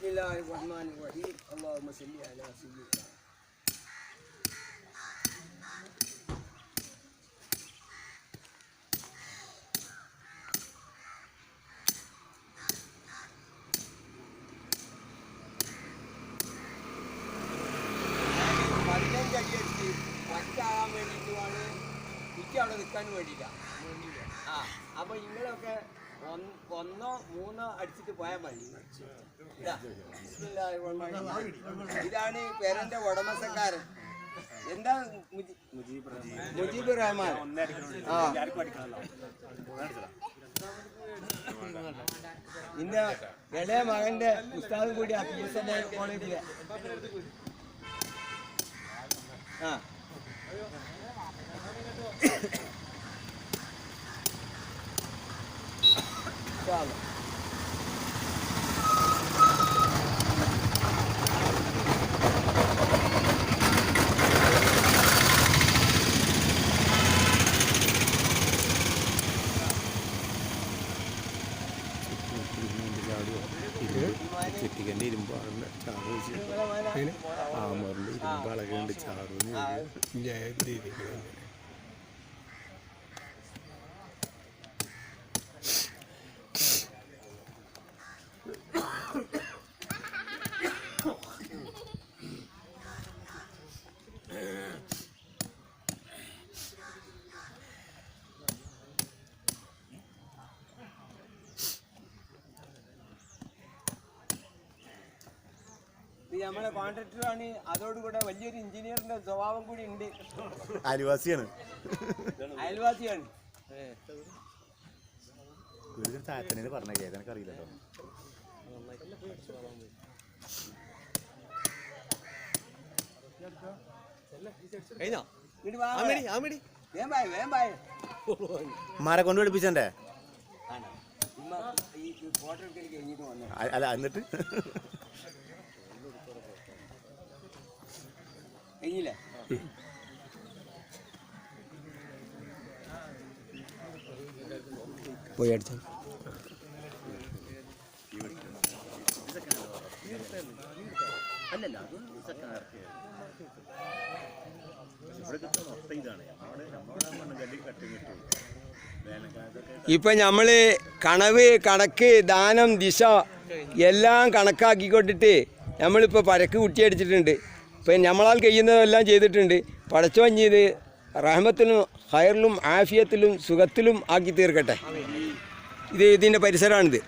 بسم الله الرحمن الرحيم اللهم صل على سيدنا പതിനഞ്ച് അടി അടിച്ച് ഒറ്റാകാൻ വേണ്ടിയിട്ടുമാണ് കുറ്റി അവിടെ നിൽക്കാൻ വേണ്ടിയിട്ടാണ് ആ അപ്പൊ നിങ്ങളൊക്കെ ഒന്ന്- മൂന്നോ അടിച്ചിട്ട് പോയാൽ മതി. ഇതാണ് പേരന്റെ ഉടമസ്ഥക്കാരൻ എന്താ മുജി- മുജീബ് റഹ്മാൻ? ആ. ഇന്ന ഇളയ മകന്റെ പുസ്തകം കൂടി എൻ കോളേജിലെ. ആ. ഇൻഷാ അല്ലാ. ചുറ്റിക്കന്റെ ഇരുമ്പ് ആളുടെ ചാറ് വെച്ച് നിങ്ങളെ മോനെ ആമറിൽ ഇരുമ്പ് അളകുണ്ട് ചാറുന്ന് ആ. നമ്മളെ കോൺട്രാക്ടറാണ് അതോടുകൂടെ വലിയൊരു എഞ്ചിനീയറിന്റെ സ്വഭാവം കൂടി ഉണ്ട്. അയൽവാസിയാണ്. അയൽവാസിയാണ്. ഒരു പറഞ്ഞ അറിയില്ലല്ലോ മാരെ കൊണ്ട് പഠിപ്പിച്ചണ്ടേ അല്ല ഇമ്മ കഴിഞ്ഞില്ലേ പോയി ഇപ്പൊ നമ്മൾ കണവ് കണക്ക് ദാനം ദിശ എല്ലാം കണക്കാക്കിക്കൊണ്ടിട്ട് നമ്മളിപ്പോൾ പരക്ക് കുറ്റിയടിച്ചിട്ടുണ്ട് ഇപ്പം നമ്മളാൽ കഴിയുന്നതെല്ലാം ചെയ്തിട്ടുണ്ട്. പടച്ചോഞ്ഞത് റഹ്മത്തിലും ഹയറിലും ആഫിയത്തിലും സുഖത്തിലും ആക്കി തീർക്കട്ടെ. ഇത് ഇതിന്റെ പരിസരമാണിത്.